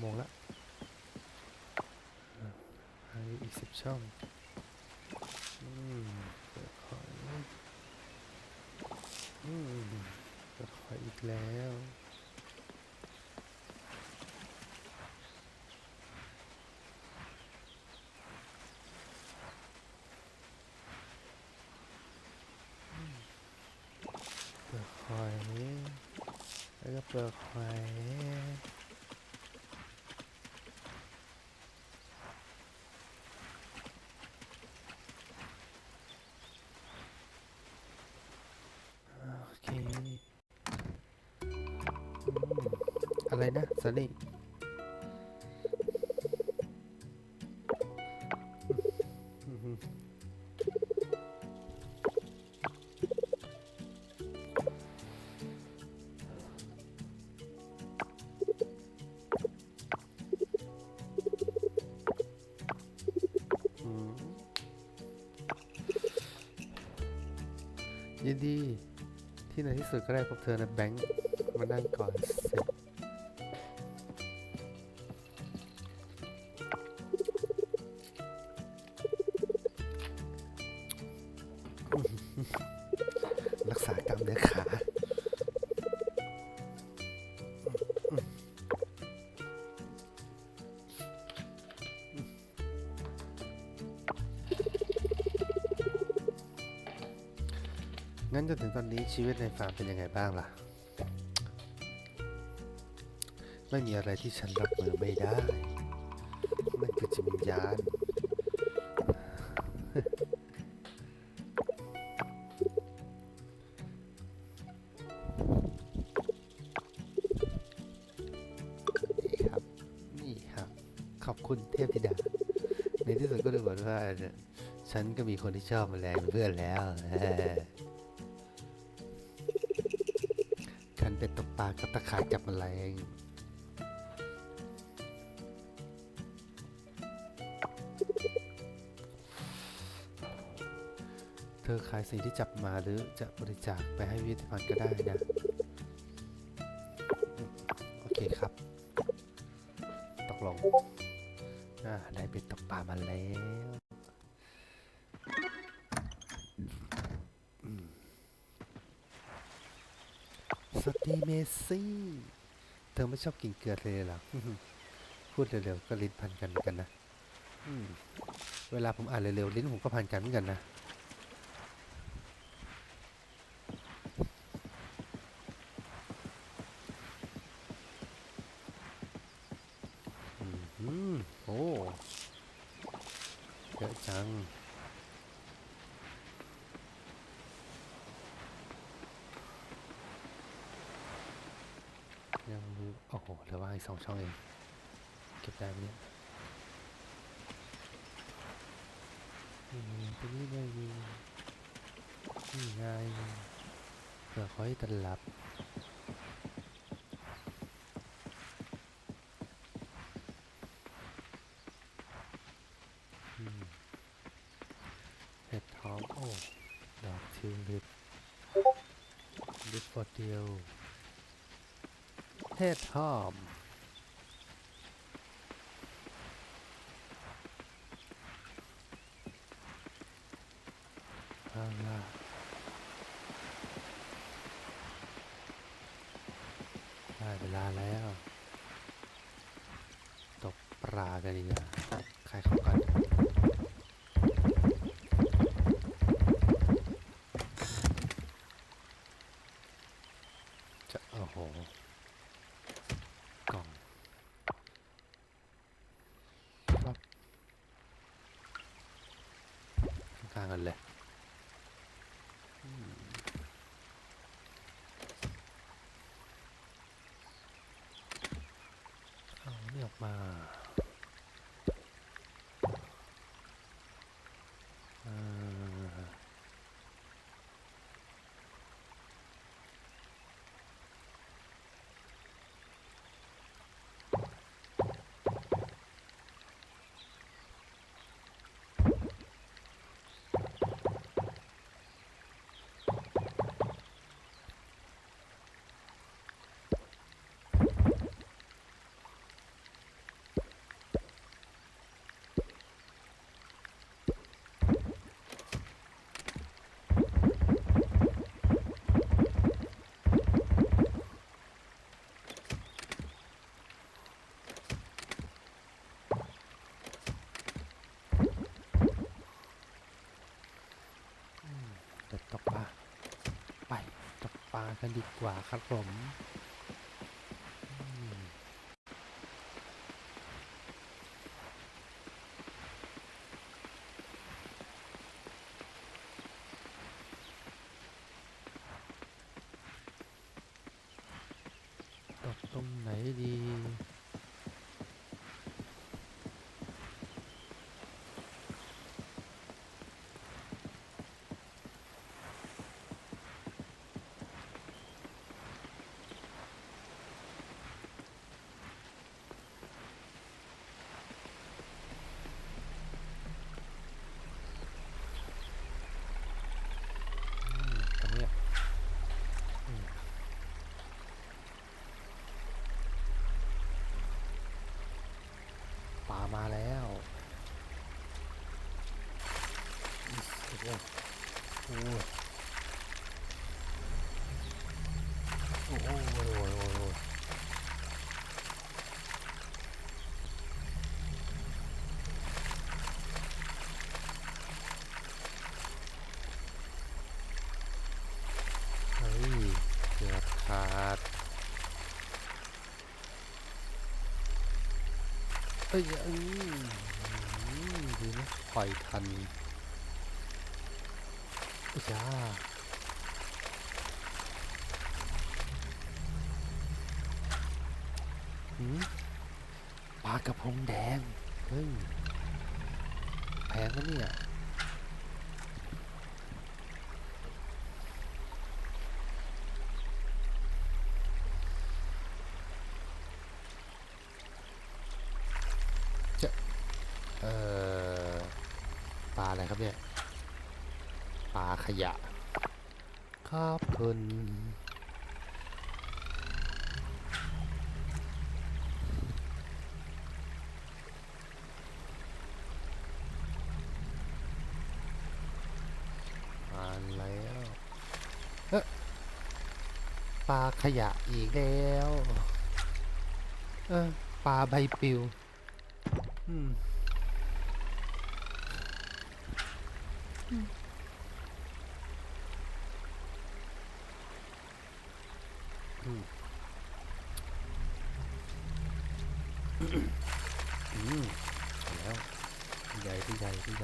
โมงละอีกสิบช่องอืมเปิดขอยอืมเปิดขอยอีกแล้วเปลือกหอยแล้วก็เปลือกหอย อะไรนะซันนี่อืมยินดี ที่ในที่สุดก็ได้พบเธอนะแบงค์มานั่งก่อนเสร็จ งั้นจนถึงตอนนี้ชีวิตในฟาร์มเป็นยังไงบ้างล่ะ ไม่มีอะไรที่ฉันรับมือไม่ได้ มันคือจิตวิญญาณนี่ครับนี่ครับขอบคุณเทพธิดา ในที่สุดก็ดูเหมือนว่า ฉันก็มีคนที่ชอบแมลงเป็นเพื่อนแล้วากับตะข่ายจับแมลงเธอขายสิ่งที่จับมาหรือจะบริจาคไปให้วิทยาภัณฑ์ก็ได้นะ ซี่ เธอไม่ชอบกินเกลือเลยหรอ พูดเร็วๆก็ลิ้นพันกันเหมือนกันนะเวลาผมอ่านเร็วๆลิ้นผมก็พันกันเหมือนกันนะ อืมหืมโอ้เยอะจัง ยังมีโอ้โหเหลือว่าอีกสองช่องเอง เก็บได้ไหมเนี่ยอืมตรงนี้ได้ยินนี่ไงเผื่อคอยตลับเห็ดหอมโอ้ดอกทิวลิปลิปฟอร์เดียว เห็ดหอมเอาล่ะได้เวลาแล้ว ตกปลากันดีกว่าใครเข้ากัน จะโอ้โห กล่องครับข้างๆกันเลยอืมเอานี่ออกมา ปลา กันดีกว่าครับผมอืมตกตรงไหนดี อืมตรงเนี้ยอืมปลา มาแล้วอิ๊สโอ้โหโอ้ยโอ้โหโอ้โหโอ้โหโอ้โหเฮ้ยเกือบขาดเอ้ยอืมดีนะปล่อยทันอุ้ยจ้าหืมปลากระพงแดง เฮ้ย แพงนะเนี่ย เอ่อ ปลาอะไรครับเนี่ย ปลา ขยะขอบคุณมาแล้วเอ๊ะปลาขยะอีกแล้ว เออปลาใบปลิว อืมอื มอืมเอาแล้วพี่ใหญ่พี่ใ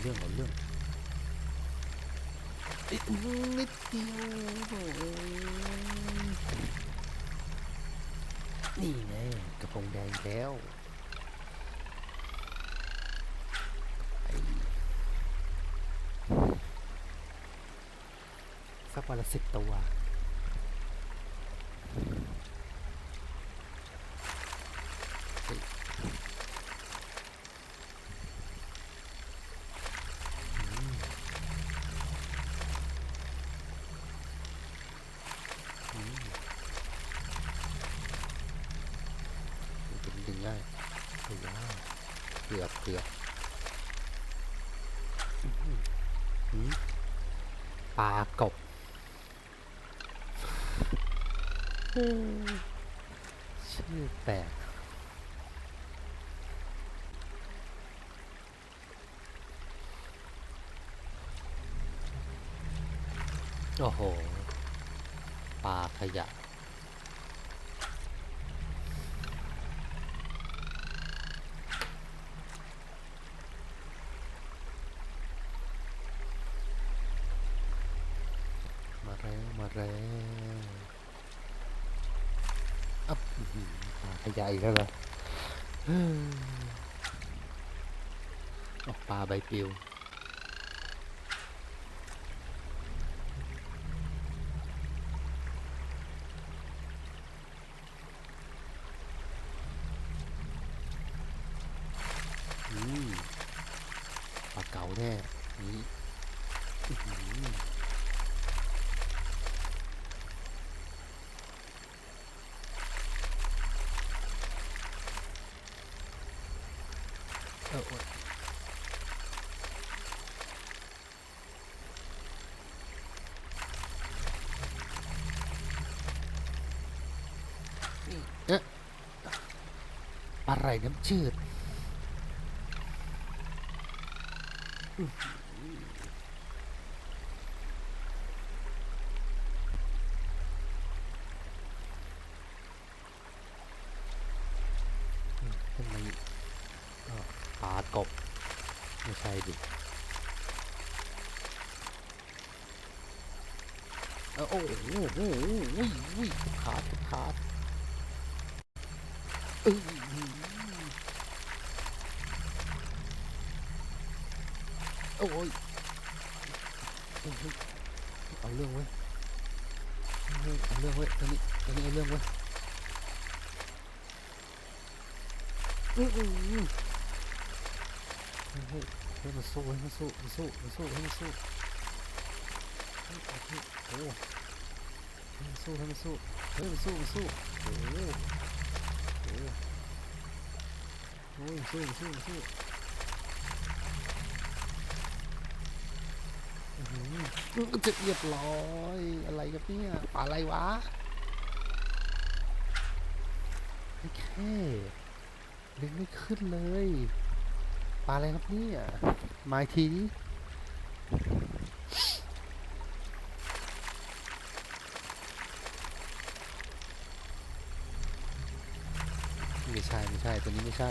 เรื่องเอาเรื่องอีกนิดเดียวนี่ไงกระพงแดงแล้วสักวันละสิบตัวเฮ้ยอืม อืมดึงดึงง่ายโอ้ยว้าวเกือบเกือบอื้อหือหืม ปลากบชื่อแปลกโอ้โหปลาขยะ มาแล้วอับอื้อหือปลายแล้วเหรอออกปลาใบปลิวอืมปลาเก๋าแน่นี่อื้อหือ เออโอ๊ยเอ๊ะ อะไรน้ำจืดทำไมก็ปลากบ ไม่ใช่ดิเอ้าโอ้โหโอ้โหขาดขาดเอ้ย โอ้ยเฮ้ยเฮ้ยเอาเรื่องเว้ยเฮ้ยเอาเรื่องเว้ยตอนนี้ตอนนี้เอาเรื่องเว้ยอืมอืมอืมเฮ้ยเฮ้ยเฮ้ยมันสู้ให้มันสู้มันสู้มันสู้ให้มันสู้เฮ้ยเฮ้ยโอ้ให้มันสู้ให้มันสู้เฮ้ยมันสู้มันสู้โอ้โหโอ้โหโอ้ยมันสู้มันสู้มันสู้อื้อหือ จะเรียบร้อยอะไรกับเนี่ยปลาอะไรวะไม่แค่ดึงไม่ขึ้นเลยปลาอะไรครับเนี่ยมาอีกทีดิไม่ใช่ ไม่ใช่ ตัวนี้ไม่ใช่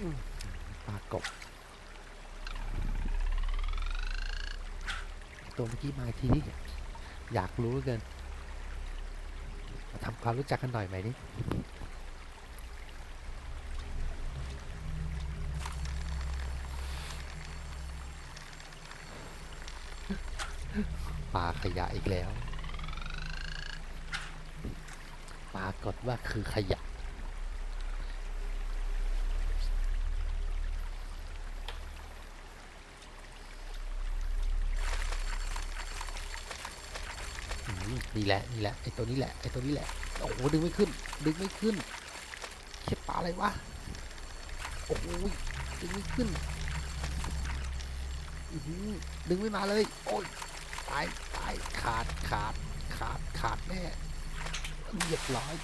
อืมปลากบ ตัวเมื่อกี้มาทีนี้อยากรู้เกินมาทำความรู้จักกันหน่อยไหมนี่ปลาขยะอีกแล้ว ปรากฏว่าคือขยะ นี่แหละนี่แหละไอตัวนี้แหละไอตัวนี้แหละโอ้โหดึงไม่ขึ้น ดึงไม่ขึ้นเข็บปลาอะไรวะโอ้โหดึงไม่ขึ้นอื้อหือดึงไม่มาเลย โอ้ยตายตายขาดขาดขาดขาดแน่เรียบร้อย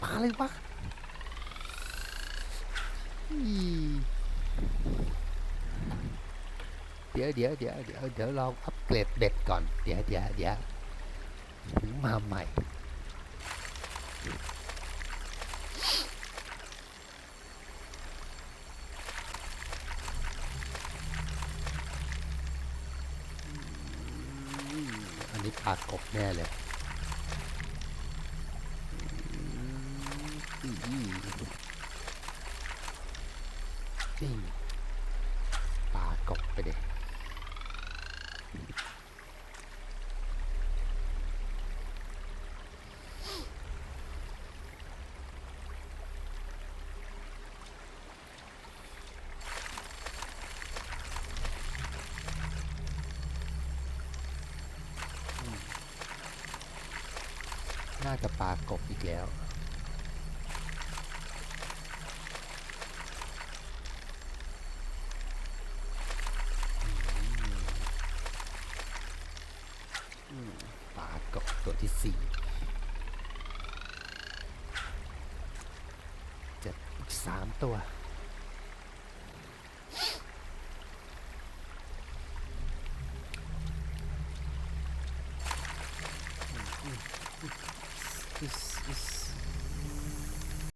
ปลาอะไรวะอีเดี๋ยวเดี๋ยวเดี๋ยวเดี๋ยวเดี๋ยวเราอัปเกรดเบ็ดก่อน เดี๋ยวเดี๋ยวเดี๋ยว ถึงมาใหม่อืมอันนี้ปลากบแน่เลยนี่ปลากบไปเด็ น่าจะปลากบอีกแล้ว ปลากบตัวที่สี่เจ็ดอีกสามตัว